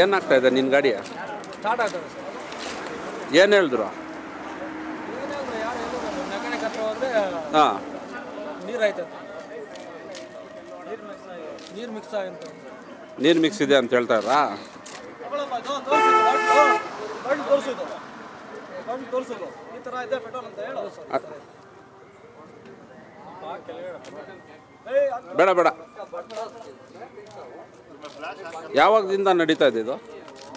ಏನಾಗ್ತಾ ಇದೆ ನಿನ್ನ ಗಾಡಿಯ ಸ್ಟಾರ್ಟ್ ಆಗ್ತದೆ ಸರ್ ಏನು ಹೇಳಿದ್ರು ಮೆಕ್ಯಾನಿಕ್ ಹತ್ರ ಹೋದ್ರೆ ಹಾಂ ನೀರು ಆಯ್ತದೆ ನೀರು ಮಿಕ್ಸ್ ನೀರು ಇದೆ ಅಂತ ಹೇಳ್ತಾ ಇದ್ರಾ ತೋರಿಸೋದು ಕಣ್ಣು ತೋರಿಸೋದು ಈ ಥರ ಇದೆ ಪೆಟ್ರೋಲ್ ಅಂತ ಹೇಳೋದು ಸರ್ ಬೇಡ ಬೇಡ ಯಾವಾಗದಿಂದ ನಡೀತಾ ಇದೆ ಇದು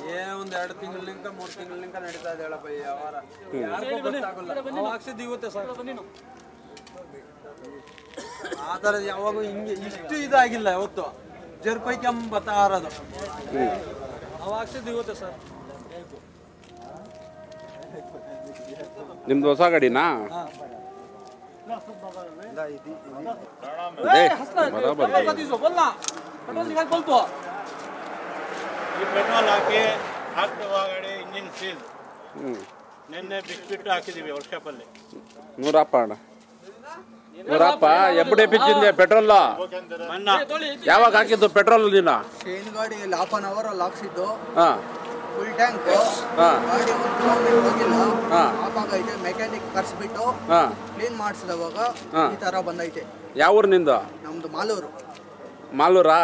ಏ ಒಂದು ಎರಡು ತಿಂಗಳಿಂದ ಮೂರು ತಿಂಗಳಿಂದ ನಡೀತಾ ಇದೆ ಹೇಳಪ್ಪ ಈ ವ್ಯವಹಾರ ಯಾರಿಗೂ ಗೊತ್ತಾಗಲ್ಲ ನಾವು ಹಾಕ್ಸಿದ್ದು ಇವತ್ತೇ ಸರ್ ಆ ಥರದ್ದು ಯಾವಾಗೂ ಹಿಂಗೆ ಇಷ್ಟು ಇದಾಗಿಲ್ಲ ಯಾವತ್ತು ಜರ್ಪೈಕಿ ಬರ್ತಾ ಇರೋದು ನಾವು ಹಾಕ್ಸಿದ್ದು ಇವತ್ತೇ ಸರ್ ನಿಮ್ದು ಹೊಸ ಗಾಡಿನಾ ಬರಾಬರ್ ಪೆಟ್ರೋಲ್ ಹಾಕಿ ಹಾಕ್ತೇವೆ ಗಾಡಿ ಇಂಜಿನ್ ಸೀಲ್. ನಿನ್ನೆ ಬಿಟ್ಬಿಟ್ಟು ಹಾಕಿದೀವಿ ವರ್ಕ್ಶಾಪಲ್ಲಿ ನೂರಪ್ಪ ಅಣ್ಣ. ನೂರಪ್ಪ ಎಬ್ಬಡೆ ಬಿಚ್ಚಿಂದೆ ಪೆಟ್ರೋಲ್. ಯಾವಾಗ ಹಾಕಿದ್ದು ಪೆಟ್ರೋಲ್ ದಿನ? ಚೈನ್ ಗಾಡಿಯಲ್ಲಿ ಹಾಫ್ ಅನ್ ಅವರ್ ಅಲ್ಲಿ ಹಾಕ್ಸಿದ್ದು. ಹಾಂ. ಫುಲ್ ಟ್ಯಾಂಕ್ ಹಾಂ. ಗಾಡಿ ಒಂದು ಕಿಲೋಮೀಟರ್ ಹೋಗಿಲ್ಲ. ಹಾ. ಆಫ್ ಆಗೈತೆ ಮೆಕ್ಯಾನಿಕ್ ಕರ್ಸ್ಬಿಟ್ಟು ಹಾಂ. ಕ್ಲೀನ್ ಮಾಡಿಸಿದವಾಗ ಹಾ. ಈ ತರ ಬಂದೈತೆ. ಯಾವ ಊರಿನಿಂದ ನಿಂದು ನಮ್ದು ಮಾಲೂರು. ಮಾಲೂರಾ?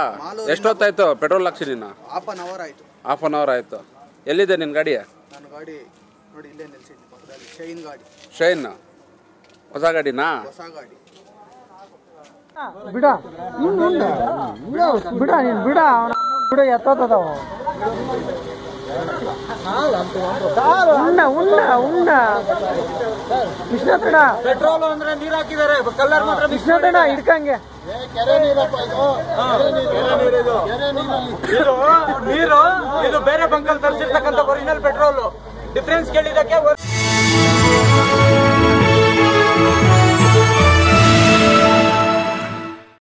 ಎಷ್ಟೊತ್ತಾಯ್ತು ಪೆಟ್ರೋಲ್ ಹಾಕ್ಸಿ ನಿನ್ನ ಹಾಫ್ ಅನ್ ಅವರ್ ಆಯ್ತು. ಹಾಫ್ ಅನ್ ಅವರ್ ಆಯಿತು. ಎಲ್ಲಿದೆ ನಿನ್ನ ಗಾಡಿ? ನನ್ನ ಗಾಡಿ ನೋಡಿ ಇಲ್ಲೇ ನಿಲ್ಸಿದ್ದು ಪಕ್ಕದಲ್ಲಿ. ಶೈನ್ ಗಾಡಿ. ಶೈನ್ ಹೊಸ ಗಾಡಿನಾ? ಹೊಸ ಗಾಡಿ. ಬಿಡ. ಬಿಡ ನೀನು ಬಿಡ. ಬಿಡ ಎತ್ತೋತದವ. ಉಣ್ಣ ಉಣ್ಣ ಉಣ್ಣ. ಕೃಷ್ಣ ತಡ ಪೆಟ್ರೋಲ್ ಅಂದ್ರೆ ನೀರ್ ಹಾಕಿದಾರೆ ಕಲ್ಲರ್ ಮಾತ್ರ ಕೃಷ್ಣ ತಡ ಹಿಡ್ಕಂಗೆ ಇದು. ನೀರು ಇದು ಬೇರೆ ಬಂಕಲ್ ತರಿಸಿರ್ತಕ್ಕಂಥ ಒರಿಜಿನಲ್ ಪೆಟ್ರೋಲ್ ಡಿಫ್ರೆನ್ಸ್ ಕೇಳಿದಕ್ಕೆ